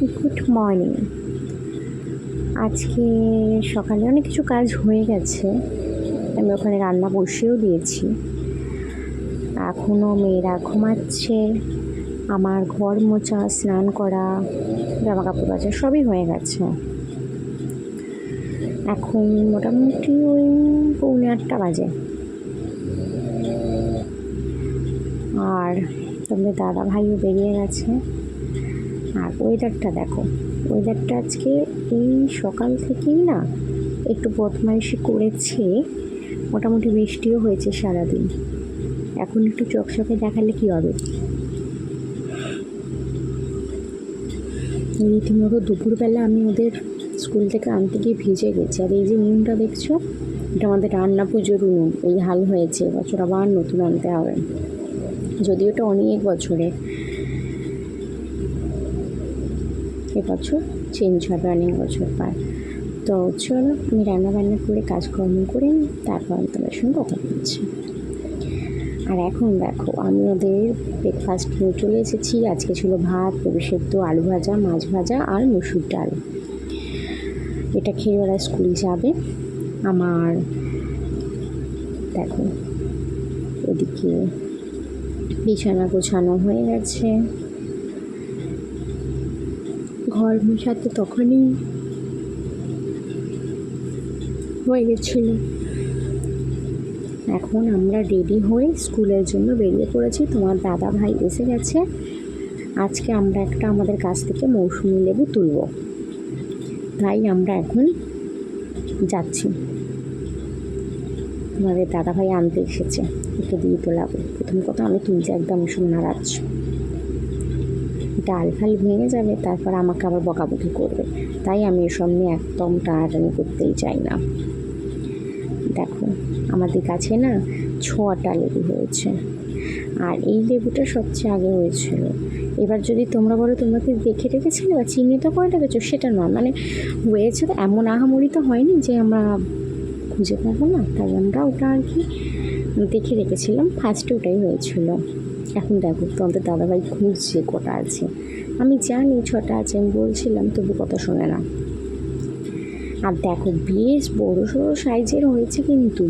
Good morning আজকে সকালে অনেক কিছু কাজ হয়ে গেছে। আমি ওখানে রান্না বসিয়েও দিয়েছি। এখনও মেয়েরা ঘুমাচ্ছে। আমার ঘর মোছা, স্নান করা জামা কাপড় কাচা সবই হয়ে গেছে। এখন মোটামুটি ওই পৌনে আটটা বাজে। আর তোমাদের দাদা ভাইও বেরিয়ে গেছে। আর ওয়েদারটা দেখো। ওয়েদারটা আজকে এই সকাল থেকেই না একটু বদমাইশি করেছে। মোটামুটি বৃষ্টিও হয়েছে সারাদিন। এখন একটু চকচকে দেখালে কি হবে? রীতিমতো দুপুরবেলা আমি ওদের স্কুল থেকে আনতে গিয়ে ভিজে গেছি। আর এই যে নুনটা দেখছ, এটা আমাদের রান্না পুজোর নুন এই হাল হয়েছে এবছর আবার নতুন আনতে হবে। যদিও এটা অনেক বছরের এবছর চেঞ্জ হবে অনেক বছর পর। তো চলো আমি রান্নাবান্না করে কাজকর্ম করে তারপর আমি তোমার সঙ্গে কথা বলছি। আর এখন দেখো, আমি ওদের ব্রেকফাস্ট নিয়ে চলে এসেছি। আজকে ছিল ভাত পেঁপে সেদ্ধ, আলু ভাজা, মাছ ভাজা আর মুসুর ডাল। এটা খেয়ে ওরা স্কুল যাবে। আমার দেখো, এদিকে বিছানা গোছানো হয়ে গেছে। ঘর মোছাতে তখনই হয়ে গেছিল। এখন আমরা রেডি হয়ে স্কুলের জন্য বেরিয়ে পড়েছি। তোমার দাদা ভাই এসে গেছে। আজকে আমরা একটা আমাদের কাছ থেকে মৌসুমি লেবু তুলব। তাই আমরা এখন যাচ্ছি। আমাদের দাদা ভাই আনতে এসেছে। ওকে দিয়ে তোলাবো। প্রথম কথা আমি তুলতে একদম ভীষণ নারাজ ডাল ফাল ভেঙে যাবে, তারপর আমাকে আবার বকাবকি করবে। তাই আমি এসব নিয়ে একদম টানাটানি করতেই চাই না। দেখো, আমাদের কাছে না ছটা লেবু হয়েছে। আর এই লেবুটা সবচেয়ে আগে হয়েছিল। এবার যদি তোমরা বলো, তোমরা কি দেখে রেখেছিলে বা চিহ্নিত করে রেখেছো? সেটা নয় মানে হয়েছে তো, এমন আহামরি তো হয়নি যে আমরা খুঁজে পাবো না। তাই আমরা ওটা আর কি দেখে রেখেছিলাম ফার্স্টে ওটাই হয়েছিল। এখন দেখো, তোমাদের দাদাভাই খুঁজছে কটা আছে? আমি জানি ছটা আছে, আমি বলছিলাম, তবু কথা শোনে না। আর দেখো, বেশ বড় সড়ো সাইজের হয়েছে কিন্তু।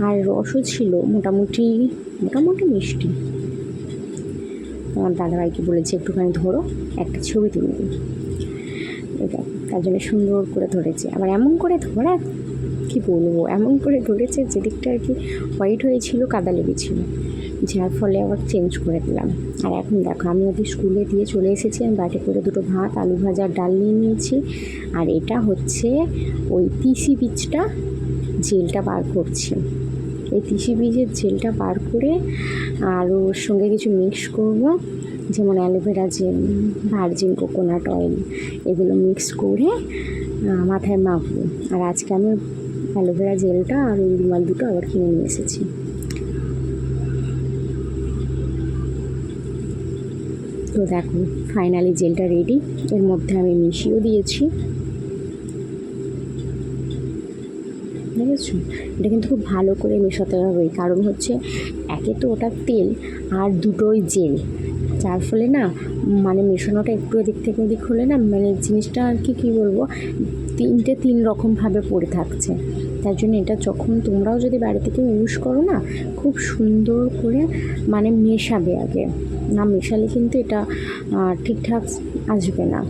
আর রসও ছিল, মোটামুটি মোটামুটি মিষ্টি। আমার দাদাভাইকে বলেছি, একটুখানি ধরো, একটা ছবি তুলে এই তার জন্য সুন্দর করে ধরেছে। আবার এমন করে ধরা, কি বলব? এমন করে ধরেছে, যেদিকটা আর কি হোয়াইট হয়েছিল, কাদা লেগেছিল। যার ফলে আবার চেঞ্জ করে দিলাম। আর এখন দেখো, আমি ওদের স্কুলে দিয়ে চলে এসেছি, আমি বাটে করে দুটো ভাত, আলু ভাজা ডাল নিয়ে নিয়েছি। আর এটা হচ্ছে ওই তিসি বীজটা জেলটা বার করছি। এই তিসি বীজের জেলটা বার করে আর ওর সঙ্গে কিছু মিক্স করব। যেমন aloe vera gel virgin coconut oil এগুলো মিক্স করে মাথায় মাখবো। আর আজকে আমি অ্যালোভেরা জেলটা আর রুমাল দুটো আবার কিনে নিয়ে এসেছি। তো দেখো ফাইনালি জেলটা রেডি এর মধ্যে আমি মিশিয়েও দিয়েছি। বুঝেছ? এটা কিন্তু খুব ভালো করে মেশাতে হবে, কারণ হচ্ছে একে তো ওটা তেল আর দুটোই জেল যার ফলে না মানে মেশানোটা একটু এদিক থেকে ওদিক হলে না মানে জিনিসটা আর কি, কী বলব, তিনটে তিন রকমভাবে পড়ে থাকছে। তার জন্য এটা যখন তোমরাও যদি বাড়ি থেকে ইউজ করো না, খুব সুন্দর করে মানে মেশাবে আগে। না, মেশালে কিন্তু এটা ঠিকঠাক আসবে না।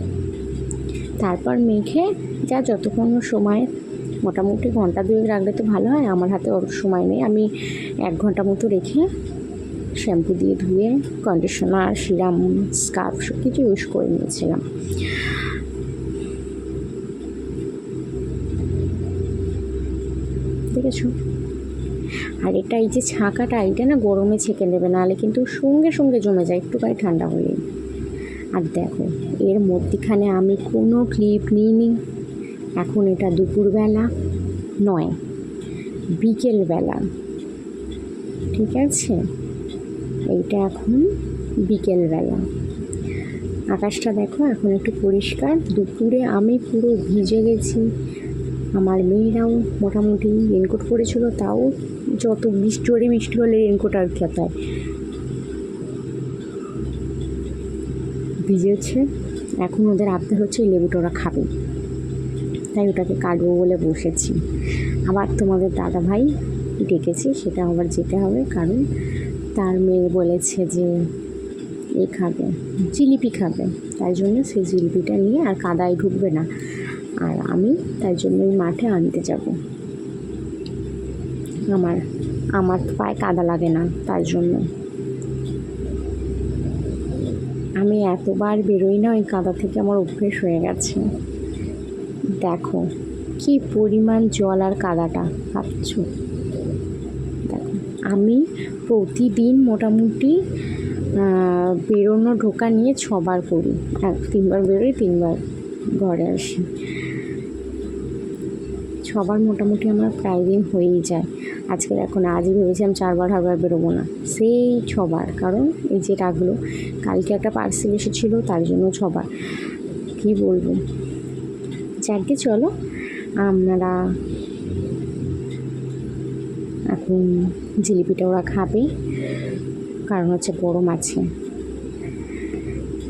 তারপর মেখে যা যতক্ষণ সময়, মোটামুটি ঘণ্টা দুয়েক রাখলে তো ভালো হয়, আমার হাতে অত সময় নেই। আমি এক ঘণ্টা মতো রেখে শ্যাম্পু দিয়ে ধুয়ে কন্ডিশনার সিরাম স্কার্ফ সব কিছু ইউজ করে নিয়েছিলাম। দেখেছ? আর এটা এই যে ছাঁকাটা এটা না গরমে ছেঁকে নেবে, নাহলে কিন্তু সঙ্গে সঙ্গে জমে যায়, একটুখানি ঠান্ডা হলেই। আর দেখো, এর মধ্যেখানে আমি কোনো ক্লিপ নিইনি। এখন এটা দুপুরবেলা নয়, বিকেলবেলা। ঠিক আছে? এইটা এখন বিকেলবেলা। আকাশটা দেখো এখন একটু পরিষ্কার, দুপুরে আমি পুরো ভিজে গেছি। আমার মেয়েরাও মোটামুটি রেনকোট পরেছিল, তাও যত বৃষ্টি জোরে বৃষ্টি হলে রেনকোট আর খেতে হয় ভিজেছে, এখন ওদের আবদার হচ্ছে লেবুটা ওরা খাবে। তাই ওটাকে কাটবো বলে বসেছি। আবার তোমাদের দাদা ভাই ডেকেছে, সেটা আবার যেতে হবে, কারণ তার মেয়ে বলেছে যে এ খাবে, জিলিপি খাবে। তাই জন্য সেই জিলিপিটা নিয়ে আর কাদায় ঢুকবে না। আর আমি তাই জন্য ওই মাঠে আনতে যাব। আমার আমার পায়ে কাদা লাগে না তার জন্য। আমি এতবার বেরোই না, ওই কাদা থেকে আমার অভ্যেস হয়ে গেছে। দেখো, কি পরিমাণ জল আর কাদাটা, ভাবছ? দেখো, আমি প্রতিদিন মোটামুটি বেরোনো ঢোকা নিয়ে ছবার করি। এক, তিনবার বেরোই, তিনবার ঘরে আসি। ছবার মোটামুটি আমার প্রায় দিন হয়েই যায়। আজকে এখন আজই ভেবেছিলাম চারবার, হারবার বেরোবো না। সেই ছবার, কারণ এই যে রাখল কালকে একটা পার্সেল এসেছিল, তার জন্য ছবার। কী বলব? যাকে চলো, আমরা এখন জিলিপিটা ওরা খাবে, কারণ হচ্ছে গরম আছে।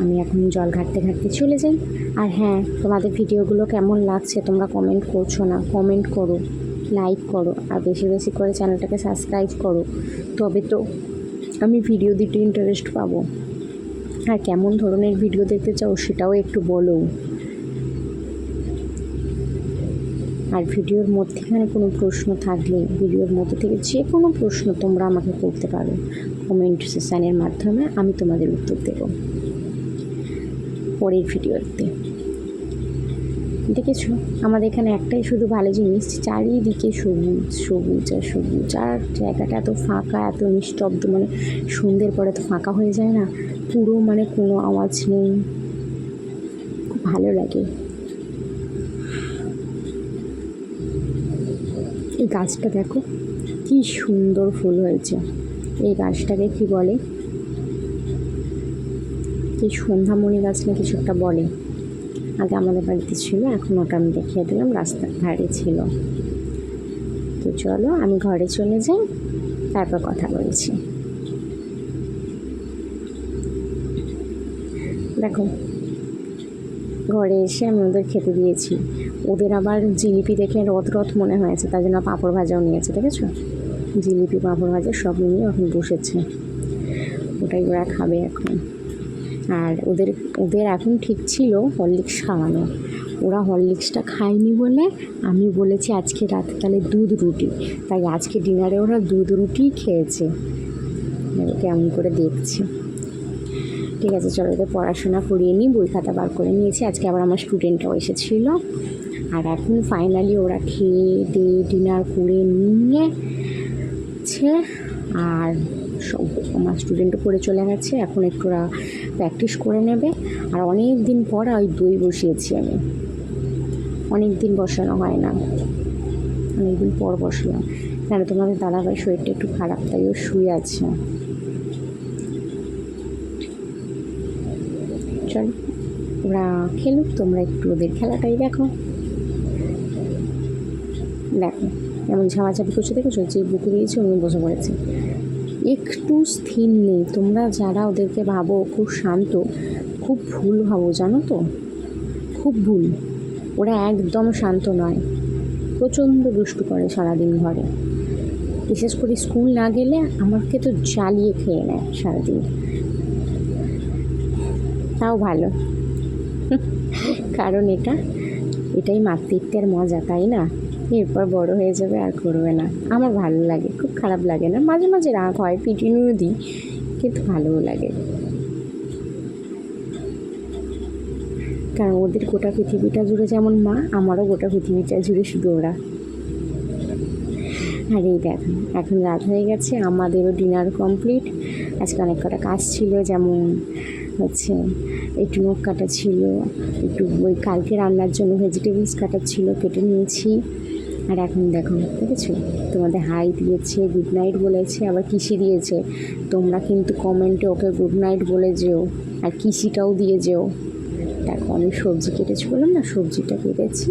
আমি এখন জল ঘাটতে ঘাটতে চলে যাই। আর হ্যাঁ তোমাদের ভিডিওগুলো কেমন লাগছে তোমরা কমেন্ট করছ না? কমেন্ট করো লাইক করো, আর বেশি বেশি করে চ্যানেলটাকে সাবস্ক্রাইব করো। তবে তো আমি ভিডিও দিতে ইন্টারেস্ট পাবো। আর কেমন ধরনের ভিডিও দেখতে চাও সেটাও একটু বলো। আর ভিডিওর মধ্যেখানে কোনো প্রশ্ন থাকলে, ভিডিওর মধ্যে থেকে যে কোনো প্রশ্ন তোমরা আমাকে করতে পারো। কমেন্ট সেশনের মাধ্যমে আমি তোমাদের উত্তর দেব। পরের ভিডিওতে দেখেছ? আমাদের এখানে একটাই শুধু ভালো জিনিস, চারিদিকে সবুজ সবুজ আর সবুজ। আর জায়গাটা এত ফাঁকা, এত নিস্তব্ধ মানে সন্ধ্যের পরে তো ফাঁকা হয়ে যায় না। পুরো মানে কোনো আওয়াজ নেই। খুব ভালো লাগে। এই গাছটা দেখো, কি সুন্দর ফুল হয়েছে। এই গাছটাকে কি বলে? কি সন্ধ্যামণি গাছ না কিছু একটা বলে। আগে আমাদের বাড়িতে ছিল, এখন ওটা আমি দেখিয়ে দিলাম, রাস্তার ধারে ছিল। তো চলো, আমি ঘরে চলে যাই, তারপর কথা বলছি। দেখো, ঘরে এসে আমি ওদের খেতে দিয়েছি। ওদের আবার জিলিপি দেখে রথ রথ মনে হয়েছে, তার জন্য পাঁপড় ভাজাও নিয়েছে, দেখেছ? জিলিপি, পাঁপড় ভাজা সব নিয়ে এখন বসেছে। ওটাই ওরা খাবে এখন। আর ওদের ওদের এখন ঠিক ছিল হরলিক্স খাওয়ানো। ওরা হরলিক্সটা খায়নি বলে আমি বলেছি আজকে রাতে তাহলে দুধ রুটি। তাই আজকে ডিনারে ওরা দুধ রুটিই খেয়েছে। কেমন করে দেখছি। ঠিক আছে, চলো ওদের পড়াশোনা করিয়ে নিই, বই খাতা বার করে নিয়েছি। আজকে আবার আমার স্টুডেন্টরাও এসেছিল। আর এখন ফাইনালি ওরা খেয়ে দিয়ে ডিনার করে নিয়েছে। আর সব আমার স্টুডেন্টও করে চলে গেছে। এখন একটু প্র্যাকটিস করে নেবে। আর অনেক দিন পর ওই দই বসিয়েছি আমি। অনেক দিন বসানো হয় না। অনেক দিন পর বসলাম। কেন, তোমাদের দাদাভাই শরীরটা একটু খারাপ, তাই ও শুয়ে আছে। চল, ওরা খেলুক, তোমরা একটু ওদের খেলাটাই দেখো। দেখো এমন ঝামাঝাপি করছে, দেখেছ? যে বুকে দিয়েছে, উনি বসে পড়েছে। একটু স্থির নেই। তোমরা যারা ওদেরকে ভাবো খুব শান্ত, খুব ভুল ভাবো, জানো তো? খুব ভুল। ওরা একদম শান্ত নয়। প্রচণ্ড দুষ্টু করে সারাদিন ঘরে। বিশেষ করে স্কুল না গেলে আমাকে তো জ্বালিয়ে খেয়ে নেয় সারাদিন। তাও ভালো। কারণ এটা, এটাই মাতৃত্বের মজা, তাই না? এরপর বড় হয়ে যাবে আর করবে না। আমার ভালো লাগে, খুব খারাপ লাগে না। মাঝে মাঝে রাগ হয়, পিটিনিও দিই, কিন্তু ভালোও লাগে। কারণ ওদের গোটা পৃথিবীটা জুড়ে যেমন মা, আমারও গোটা পৃথিবীটা জুড়ে শুধু ওরা। আর এই দেখো, এখন রাত হয়ে গেছে, আমাদেরও ডিনার কমপ্লিট। আজকে অনেক কটা কাজ ছিল, যেমন হচ্ছে একটু নখ কাটা ছিল, একটু ওই কালকে রান্নার জন্য ভেজিটেবলস কাটা ছিল, কেটে নিয়েছি। আর এখন দেখো, দেখেছ? তোমাদের হাই দিয়েছে গুড নাইট বলেছে, আবার কিসি দিয়েছে? তোমরা কিন্তু কমেন্টে ওকে গুড নাইট বলে যেও, আর কিসিটাও দিয়ে যেও। দেখো, আমি সবজি কেটেছি বললাম না, সবজিটা কেটেছি।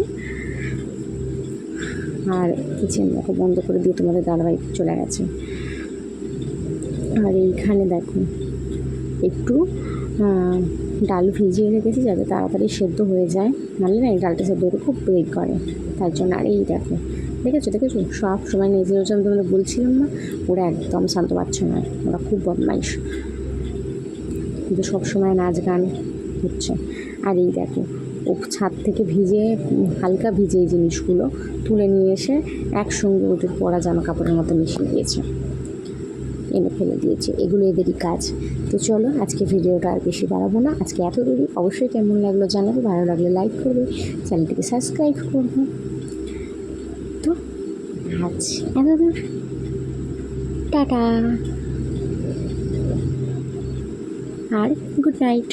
আর কিচেন দেখো, বন্ধ করে দিয়ে তোমাদের দাদাভাই চলে গেছে। আর এইখানে দেখো, একটু ডাল ভিজিয়ে রেখেছি যাতে তাড়াতাড়ি সেদ্ধ হয়ে যায়। নাহলে না এই ডালটা সেদ্ধ হতে খুব ব্রেক করে। তার জন্য, আর এই দেখো, দেখেছ দেখেছ? সব সময় নিজে হচ্ছে আমি তোমাদের বলছিলাম না, ওরা একদম শান্ত পাচ্ছে না ওরা খুব বদমাইশ। কিন্তু সবসময় নাচ গান হচ্ছে। আর এই দেখো, ও ছাদ থেকে ভিজে, হালকা ভিজে এই জিনিসগুলো তুলে নিয়ে এসে একসঙ্গে ওদের পরা জামা কাপড়ের মতো মিশিয়ে দিয়েছে। এনে ফেলে দিয়েছে। এগুলো এদেরই কাজ। তো চলো, আজকে ভিডিওটা আর বেশি বাড়াবো না। আজকে এত দেরি, অবশ্যই কেমন লাগল জানাবে। ভালো লাগলে লাইক করবে, চ্যানেলটিকে সাবস্ক্রাইব করবে। তো আজ এত দূর টাটা। আর গুড নাইট